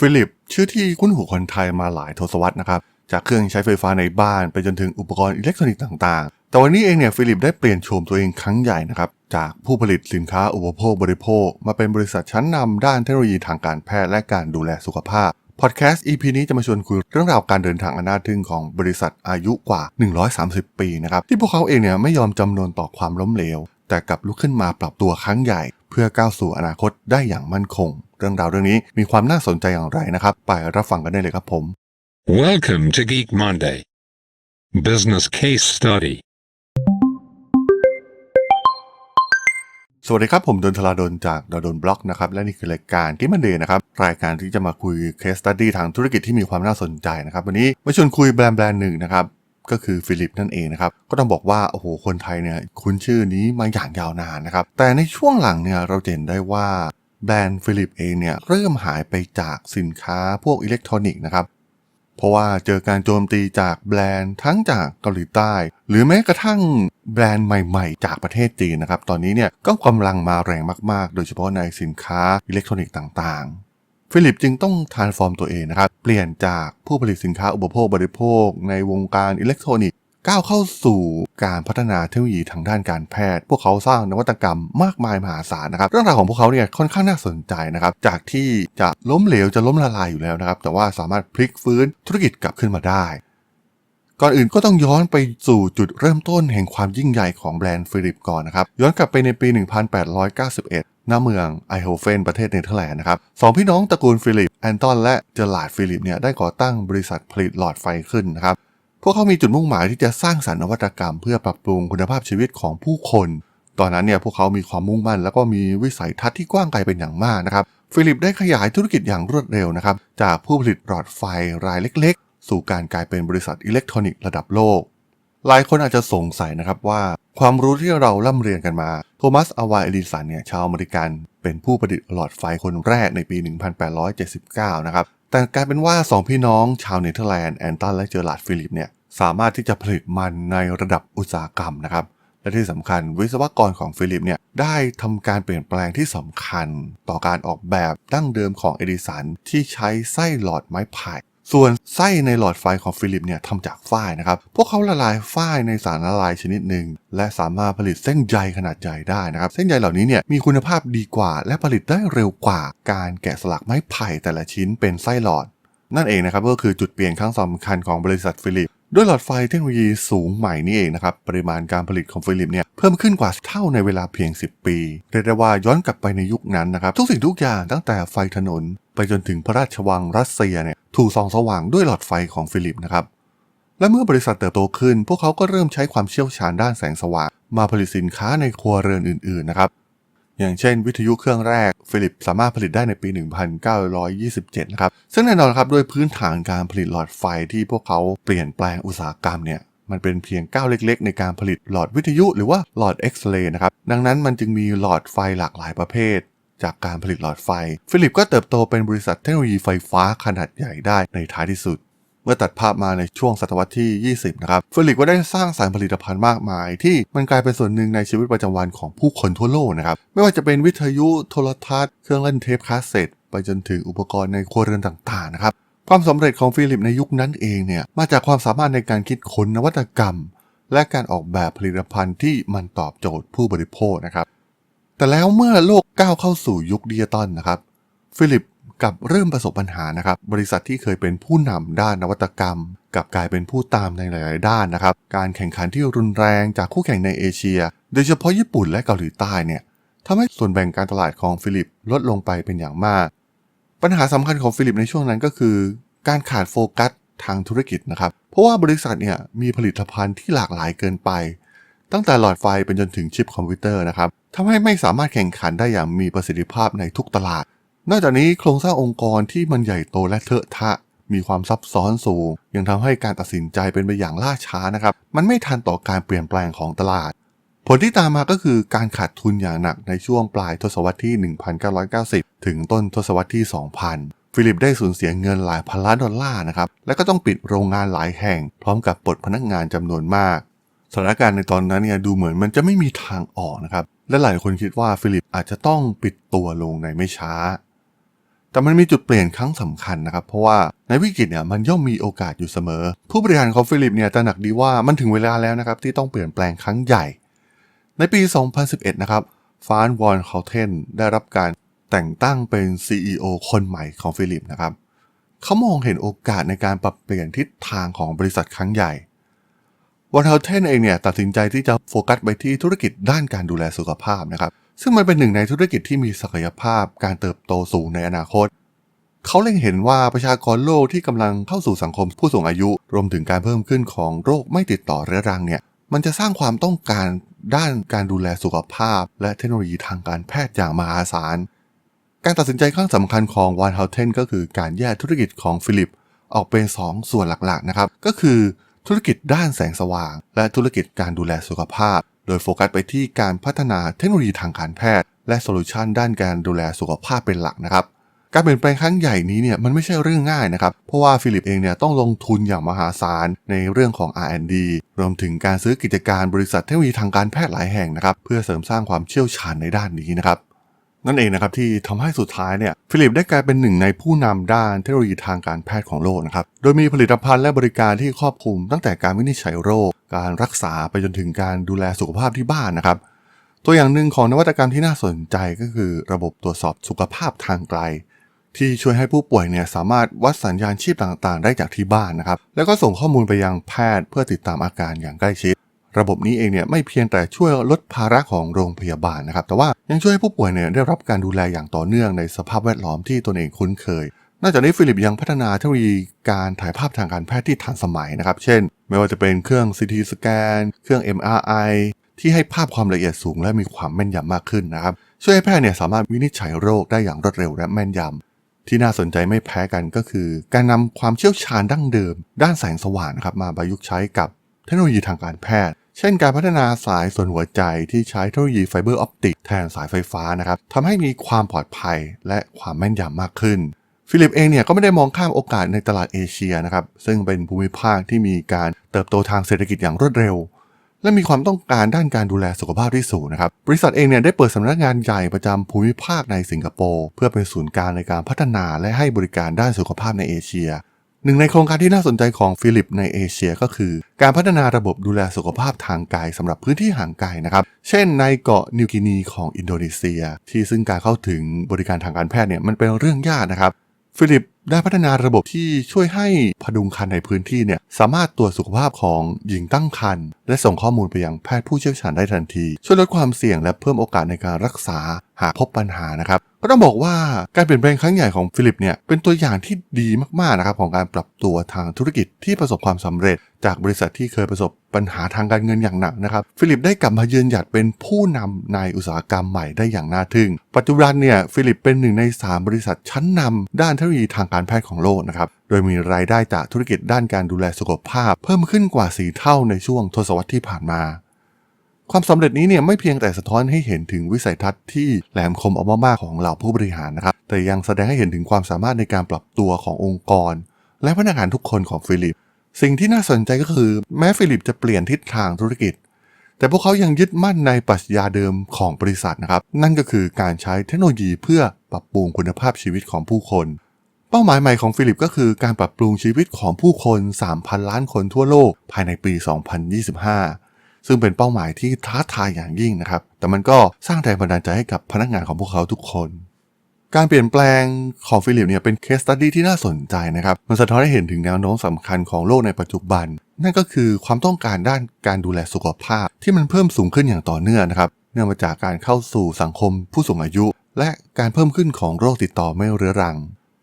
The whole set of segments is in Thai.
ฟิลิป ชื่อที่คุ้นหูคนไทยมาหลายทศวรรษนะครับ จากเครื่องใช้ไฟฟ้าในบ้านไปจนถึงอุปกรณ์อิเล็กทรอนิกส์ต่างๆ แต่วันนี้เองเนี่ยฟิลิปได้เปลี่ยนโฉมตัวเองครั้งใหญ่นะครับ จากผู้ผลิตสินค้าอุปโภคบริโภค มาเป็นบริษัทชั้นนำด้านเทคโนโลยีทางการแพทย์และการดูแลสุขภาพพอดแคสต์ EP นี้จะมาชวนคุยเรื่องราวการเดินทางอันน่าทึ่งของบริษัทอายุกว่า 130 ปีนะครับที่พวกเขาเองเนี่ยไม่ยอมจำนนต่อความล้มเหลว แต่กลับลุกขึ้นมาปรับตัวครั้งใหญ่ พื่อก้าวสู่อนาคตได้อย่างมั่นคง เรื่องราวเรื่องนี้มีความน่าสนใจอย่างไรนะครับ ไปรับฟังกันได้เลยครับผม Welcome to Geek Monday. Business Case Study. สวัสดีครับ ผมดนทลาดนจากดนบล็อกนะครับ และนี่คือรายการที่มันเดย์นะครับ รายการที่จะมาคุยเคสตัดดี้ทางธุรกิจที่มีความน่าสนใจนะครับ วันนี้มาชวนคุยแบรนด์แบรนด์หนึ่งนะครับ ก็คือฟิลิปนั่นเองนะครับ ก็ต้องบอกว่า โอ้โห คนไทยเนี่ยคุ้นชื่อนี้มาอย่างยาวนานนะครับ แต่ในช่วงหลังเนี่ยเราเห็นได้ว่าแบรนด์ฟิลิปเองเนี่ยเริ่มหายไปจากสินค้าพวกอิเล็กทรอนิกส์นะครับ เพราะว่าเจอการโจมตีจากแบรนด์ทั้งจากเกาหลีใต้ หรือแม้กระทั่งแบรนด์ใหม่ๆ จากประเทศจีนนะครับ ตอนนี้เนี่ยก็กำลังมาแรงมากๆ โดยเฉพาะในสินค้าอิเล็กทรอนิกส์ต่างๆ ฟิลิปจึงต้องทานฟอร์มตัวเองนะครับ เปลี่ยนจากผู้ผลิตสินค้าอุปโภคบริโภค ในวงการอิเล็กทรอนิกส์ก้าวเข้าสู่การพัฒนาเทคโนโลยีทางด้านการแพทย์ พวกเขาสร้างนวัตกรรมมากมายมหาศาลนะครับ เรื่องราวของพวกเขาเนี่ยค่อนข้างน่าสนใจนะครับ จากที่จะล้มเหลวจะล้มละลายอยู่แล้วนะครับ แต่ว่าสามารถพลิกฟื้นธุรกิจกลับขึ้นมาได้ ก่อนอื่นก็ต้องย้อนไปสู่จุดเริ่มต้นแห่งความยิ่งใหญ่ของแบรนด์ฟิลิปก่อนนะครับ ย้อนกลับไปในปี 1891 ณเมืองไอโฮเฟนประเทศเนเธอร์แลนด์นะครับสองพี่น้องตระกูลฟิลิปแอนตอนและเจอร์ลาดฟิลิปเนี่ยได้ก่อตั้งบริษัทผลิตหลอดไฟขึ้นนะครับพวกเขามีจุดมุ่งหมายที่จะสร้างสรรค์นวัตกรรม เพื่อปรับปรุงคุณภาพชีวิตของผู้คน ตอนนั้นเนี่ยพวกเขามีความมุ่งมั่น แล้วก็มีวิสัยทัศน์ที่กว้างไกลเป็นอย่างมากนะครับฟิลิปได้ขยายธุรกิจอย่างรวดเร็วนะครับจากผู้ผลิตหลอดไฟรายเล็ก ๆ สู่การกลายเป็นบริษัทอิเล็กทรอนิกส์ระดับโลกหลายคนอาจจะสงสัยนะครับว่าความรู้ที่เราล่ำเรียนกันมา โทมัสอวายเอดิสันเนี่ยชาวอเมริกันเป็นผู้ประดิษฐ์หลอดไฟคนแรกในปี 1879 นะครับ แต่กลายเป็นว่า 2 พี่น้องชาวเนเธอร์แลนด์แอนตันและเจอร์ลาดฟิลิปเนี่ยสามารถที่จะผลิตมันในระดับอุตสาหกรรมนะครับ และที่สำคัญวิศวกรของฟิลิปเนี่ยได้ทำการเปลี่ยนแปลงที่สำคัญต่อการออกแบบดั้งเดิมของเอดิสันที่ใช้ไส้หลอดไม้ไผ่ ส่วนไส้ในหลอดไฟของฟิลิปเนี่ยทำจากฝ้ายนะครับ พวกเขาละลายฝ้ายในสารละลายชนิดหนึ่ง และสามารถผลิตเส้นใยขนาดใหญ่ได้นะครับ เส้นใยเหล่านี้เนี่ยมีคุณภาพดีกว่า และผลิตได้เร็วกว่า การแกะสลักไม้ไผ่แต่ละชิ้นเป็นไส้หลอด นั่นเองนะครับก็คือจุดเปลี่ยนครั้งสำคัญของบริษัทฟิลิป ด้วยหลอดไฟเทคโนโลยีสูงใหม่นี่เองนะครับ ปริมาณการผลิตของฟิลิปเนี่ยเพิ่มขึ้นกว่าเท่าในเวลาเพียง 10 ปีเรียกได้ว่าย้อนกลับไปในยุคนั้นนะครับ ทุกสิ่งทุกอย่างตั้งแต่ไฟถนน ไปจนถึงพระราชวังรัสเซียเนี่ยถูกส่องสว่างด้วยหลอดไฟของฟิลิปนะครับและเมื่อบริษัทเติบโตขึ้น พวกเขาก็เริ่มใช้ความเชี่ยวชาญด้านแสงสว่าง มาผลิตสินค้าในครัวเรือนอื่นๆนะครับ อย่างเช่นวิทยุเครื่องแรก ฟิลิปสามารถผลิตได้ในปี 1927 นะครับ ซึ่งแน่นอนครับด้วยพื้นฐานการผลิตหลอดไฟที่พวกเขาเปลี่ยนแปลงอุตสาหกรรมเนี่ยมันเป็นเพียงก้าวเล็ก ๆ ในการผลิตหลอดวิทยุหรือว่าหลอดเอ็กซเรย์นะครับ ดังนั้นมันจึงมีหลอดไฟหลากหลายประเภท จากการผลิตหลอดไฟ ฟิลิปก็เติบโตเป็นบริษัทเทคโนโลยีไฟฟ้าขนาดใหญ่ได้ในท้ายที่สุด เมื่อตัดภาพมาในช่วงศตวรรษที่ 20 นะครับเฟลิปก็ได้สร้างสารผลิตภัณฑ์มากมาย ที่มันกลายเป็นส่วนหนึ่งในชีวิตประจำวันของผู้คนทั่วโลกนะครับ ไม่ว่าจะเป็นวิทยุโทรทัศน์ เครื่องเล่นเทปคาสเซ็ตไปจนถึงอุปกรณ์ในครัวเรือนต่างๆนะครับความสำเร็จของฟิลิปในยุคนั้นเองเนี่ยมาจากความสามารถในการคิดค้นนวัตกรรม และการออกแบบผลิตภัณฑ์ที่มันตอบโจทย์ผู้บริโภคนะครับแต่แล้วเมื่อโลกก้าวเข้าสู่ยุคดิจิตอลนะครับฟิลิป กับเริ่มประสบปัญหานะครับ บริษัทที่เคยเป็นผู้นำด้านนวัตกรรมกับกลายเป็นผู้ตามในหลาย ๆ ด้านนะครับ การแข่งขันที่รุนแรงจากคู่แข่งในเอเชีย โดยเฉพาะญี่ปุ่นและเกาหลีใต้เนี่ยทำให้ส่วนแบ่งการตลาดของฟิลิปลดลงไปเป็นอย่างมาก ปัญหาสำคัญของฟิลิปในช่วงนั้นก็คือ การขาดโฟกัสทางธุรกิจนะครับ เพราะว่าบริษัทเนี่ยมีผลิตภัณฑ์ที่หลากหลายเกินไป ตั้งแต่หลอดไฟเป็นจนถึงชิปคอมพิวเตอร์นะครับทำให้ไม่สามารถแข่งขันได้อย่างมีประสิทธิภาพในทุกตลาด นอกจากนี้โครงสร้างองค์กรที่มันใหญ่โตและเทอะทะ มีความซับซ้อนสูง ยังทำให้การตัดสินใจเป็นไปอย่างล่าช้านะครับ มันไม่ทันต่อการเปลี่ยนแปลงของตลาด ผลที่ตามมาก็คือการขาดทุนอย่างหนักในช่วงปลายทศวรรษที่ 1990 ถึงต้นทศวรรษที่ 2000 ฟิลิปได้สูญเสียเงินหลายพันล้านดอลลาร์นะครับ และก็ต้องปิดโรงงานหลายแห่ง พร้อมกับปลดพนักงานจำนวนมากสถานการณ์ในตอนนั้นเนี่ยดูเหมือนมันจะไม่มีทางออกนะครับและหลายคนคิดว่าฟิลิปอาจจะต้องปิดตัวลงในไม่ช้า แต่มันมีจุดเปลี่ยนครั้งสำคัญนะครับ เพราะว่าในวิกฤตเนี่ยมันย่อมมีโอกาสอยู่เสมอ ผู้บริหารของฟิลิปเนี่ยตระหนักดีว่ามันถึงเวลาแล้วนะครับที่ต้องเปลี่ยนแปลงครั้งใหญ่ ในปี 2011 นะครับฟานวอนเคาเทนได้รับการแต่งตั้งเป็น CEO คนใหม่ของฟิลิปนะครับเขามองเห็นโอกาสในการปรับเปลี่ยนทิศทางของบริษัทครั้งใหญ่วอนเคาเทนเองเนี่ยตัดสินใจที่จะโฟกัสไปที่ธุรกิจด้านการดูแลสุขภาพนะครับ ซึ่งมันเป็นหนึ่งในธุรกิจที่มีศักยภาพการเติบโตสูงในอนาคต เขาเล็งเห็นว่าประชากรโลกที่กำลังเข้าสู่สังคมผู้สูงอายุ รวมถึงการเพิ่มขึ้นของโรคไม่ติดต่อเรื้อรังเนี่ย มันจะสร้างความต้องการด้านการดูแลสุขภาพ และเทคโนโลยีทางการแพทย์อย่างมหาศาล การตัดสินใจครั้งสำคัญของวานเฮาเทนก็คือการแยกธุรกิจของฟิลิปออกเป็น2ส่วนหลักๆนะครับ ก็คือธุรกิจด้านแสงสว่าง และธุรกิจการดูแลสุขภาพ โดยโฟกัสไปที่การพัฒนาเทคโนโลยีทางการแพทย์ และโซลูชันด้านการดูแลสุขภาพเป็นหลักนะครับการเปลี่ยนแปลงครั้งใหญ่นี้เนี่ยมันไม่ใช่เรื่องง่ายนะครับ เพราะว่าฟิลิปเองเนี่ยต้องลงทุนอย่างมหาศาลในเรื่องของ R&D รวมถึงการซื้อกิจการบริษัทเทคโนโลยีทางการแพทย์หลายแห่งนะครับ เพื่อเสริมสร้างความเชี่ยวชาญในด้านนี้นะครับ นั่นเองนะครับที่ทำให้สุดท้ายเนี่ยฟิลิปได้กลายเป็นหนึ่งในผู้นำด้านเทคโนโลยีทางการแพทย์ของโลกนะครับโดยมีผลิตภัณฑ์และบริการที่ครอบคลุมตั้งแต่การวินิจฉัยโรค การรักษาไปจนถึงการดูแลสุขภาพที่บ้านนะครับ ตัวอย่างหนึ่งของนวัตกรรมที่น่าสนใจก็คือ ระบบตรวจสอบสุขภาพทางไกล ที่ช่วยให้ผู้ป่วยเนี่ยสามารถวัดสัญญาณชีพต่างๆ ได้จากที่บ้านนะครับแล้วก็ส่งข้อมูลไปยังแพทย์เพื่อติดตามอาการอย่างใกล้ชิด ระบบนี้เองเนี่ยไม่เพียงแต่ช่วยลดภาระของโรงพยาบาลนะครับ แต่ว่ายังช่วยให้ผู้ป่วยเนี่ยได้รับการดูแลอย่างต่อเนื่องในสภาพแวดล้อมที่ตนเองคุ้นเคย นอกจากนี้ฟิลิปยังพัฒนาเทคโนโลยีการถ่ายภาพทางการแพทย์ที่ทันสมัยนะครับ เช่น ไม่ว่าจะเป็นเครื่อง CT สแกน เครื่อง MRI ที่ให้ภาพความละเอียดสูงและมีความแม่นยำมากขึ้นนะครับ ช่วยให้แพทย์เนี่ยสามารถวินิจฉัยโรคได้อย่างรวดเร็วและแม่นยำที่น่าสนใจไม่แพ้กันก็คือ การนำความเชี่ยวชาญดั้งเดิม ด้านแสงสว่างนะครับมาประยุกต์ใช้กับเทคโนโลยีทางการแพทย์ เช่นการพัฒนาสายส่วนหัวใจที่ใช้เทคโนโลยีไฟเบอร์ออปติกแทนสายไฟฟ้านะครับทำให้มีความปลอดภัยและความแม่นยำมากขึ้นฟิลิปเองเนี่ยก็ไม่ได้มองข้ามโอกาสในตลาดเอเชียนะครับซึ่งเป็นภูมิภาคที่มีการเติบโตทางเศรษฐกิจอย่างรวดเร็ว และมีความต้องการด้านการดูแลสุขภาพที่สูงนะครับบริษัทเองเนี่ยได้เปิดสำนักงานใหญ่ประจำภูมิภาคในสิงคโปร์เพื่อเป็นศูนย์กลางในการพัฒนาและให้บริการด้านสุขภาพในเอเชีย หนึ่งในโครงการที่น่าสนใจของฟิลิปในเอเชียก็คือ การพัฒนาระบบดูแลสุขภาพทางกายสำหรับพื้นที่ห่างไกลนะครับ เช่นในเกาะนิวกินีของอินโดนีเซีย ที่ซึ่งการเข้าถึงบริการทางการแพทย์เนี่ยมันเป็นเรื่องยากนะครับ ฟิลิป ได้พัฒนาระบบที่ช่วยให้พดุงครรภ์ในพื้นที่เนี่ยสามารถตรวจสุขภาพของหญิงตั้งครรภ์และส่งข้อมูลไปยังแพทย์ผู้เชี่ยวชาญได้ทันที ช่วยลดความเสี่ยงและเพิ่มโอกาสในการรักษาหากพบปัญหานะครับก็ต้องบอกว่าการเปลี่ยนแปลงครั้งใหญ่ของฟิลิปเนี่ยเป็นตัวอย่างที่ดีมากๆนะครับของการปรับตัวทางธุรกิจที่ประสบความสำเร็จ จากบริษัทที่เคยประสบปัญหาทางการเงินอย่างหนักนะครับฟิลิปได้กลับมายืนหยัดเป็นผู้นำในอุตสาหกรรมใหม่ได้อย่างน่าทึ่ง ปัจจุบันเนี่ยฟิลิปเป็นหนึ่งใน 3 บริษัทชั้นนำด้านเทคโนโลยีทางการแพทย์ของโลกนะครับ โดยมีรายได้จากธุรกิจด้านการดูแลสุขภาพ เพิ่มขึ้นกว่า 4 เท่าในช่วงทศวรรษที่ผ่านมา ความสำเร็จนี้เนี่ยไม่เพียงแต่สะท้อนให้เห็นถึงวิสัยทัศน์ที่แหลมคมเอามากๆของเหล่าผู้บริหารนะครับ แต่ยังแสดงให้เห็นถึงความสามารถในการปรับตัวขององค์กร และพนักงานทุกคนของฟิลิป สิ่งที่น่าสนใจก็คือ แม้ฟิลิปจะเปลี่ยนทิศทางธุรกิจแต่พวกเขายังยึดมั่นในปรัชญาเดิมของบริษัทนะครับ นั่นก็คือการใช้เทคโนโลยีเพื่อปรับปรุงคุณภาพชีวิตของผู้คน ป้าหมายใหม่ของฟิลิปก็คือการปรับปรุงชีวิตของผู้คน 3,000 ล้านคนทั่วโลกภายในปี 2025 ซึ่งเป็นเป้าหมายที่ท้าทายอย่างยิ่งนะครับ แต่มันก็สร้างแรงบันดาลใจให้กับพนักงานของพวกเขาทุกคน การเปลี่ยนแปลงของฟิลิปเนี่ยเป็นเคสตัดดี้ที่น่าสนใจนะครับ มันสะท้อนให้เห็นถึงแนวโน้มสำคัญของโลกในปัจจุบัน นั่นก็คือความต้องการด้านการดูแลสุขภาพ ที่มันเพิ่มสูงขึ้นอย่างต่อเนื่องนะครับ เนื่องมาจากการเข้าสู่สังคมผู้สูงอายุ และการเพิ่มขึ้นของโรคติดต่อไม่เรื้อรัง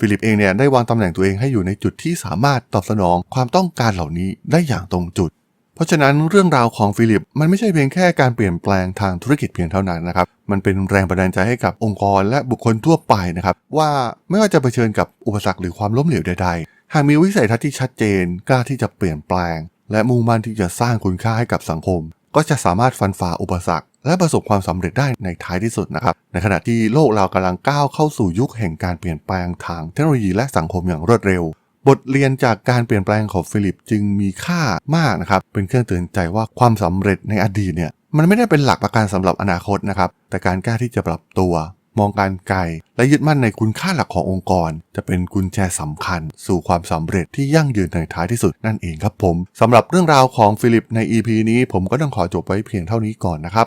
ฟิลิปเองเนี่ยได้วางตำแหน่งตัวเองให้อยู่ในจุดที่สามารถตอบสนองความต้องการเหล่านี้ได้อย่างตรงจุด เพราะฉะนั้นเรื่องราวของฟิลิปมันไม่ใช่เพียงแค่การเปลี่ยนแปลงทางธุรกิจเพียงเท่านั้นนะครับ มันเป็นแรงบันดาลใจให้กับองค์กรและบุคคลทั่วไปนะครับ ว่าไม่ว่าจะเผชิญกับอุปสรรคหรือความล้มเหลวใดๆ หากมีวิสัยทัศน์ที่ชัดเจน กล้าที่จะเปลี่ยนแปลง และมุ่งมั่นที่จะสร้างคุณค่าให้กับสังคม ก็จะสามารถฟันฝ่าอุปสรรค และประสบความสำเร็จได้ในท้ายที่สุดนะครับ ในขณะที่โลกเรากำลังก้าวเข้าสู่ยุคแห่งการเปลี่ยนแปลงทางเทคโนโลยีและสังคมอย่างรวดเร็ว บทเรียนจากการเปลี่ยนแปลงของฟิลิปจึงมีค่ามากนะครับ เป็นเครื่องเตือนใจว่าความสำเร็จในอดีตเนี่ยมันไม่ได้เป็นหลักประกันสำหรับอนาคตนะครับ แต่การกล้าที่จะปรับตัว มองการไกล และยึดมั่นในคุณค่าหลักขององค์กร จะเป็นกุญแจสำคัญ สู่ความสำเร็จที่ยั่งยืนในท้ายที่สุดนั่นเองครับผมสำหรับเรื่องราวของฟิลิปใน EP นี้ผมก็ต้องขอจบไว้เพียงเท่านี้ก่อนนะครับ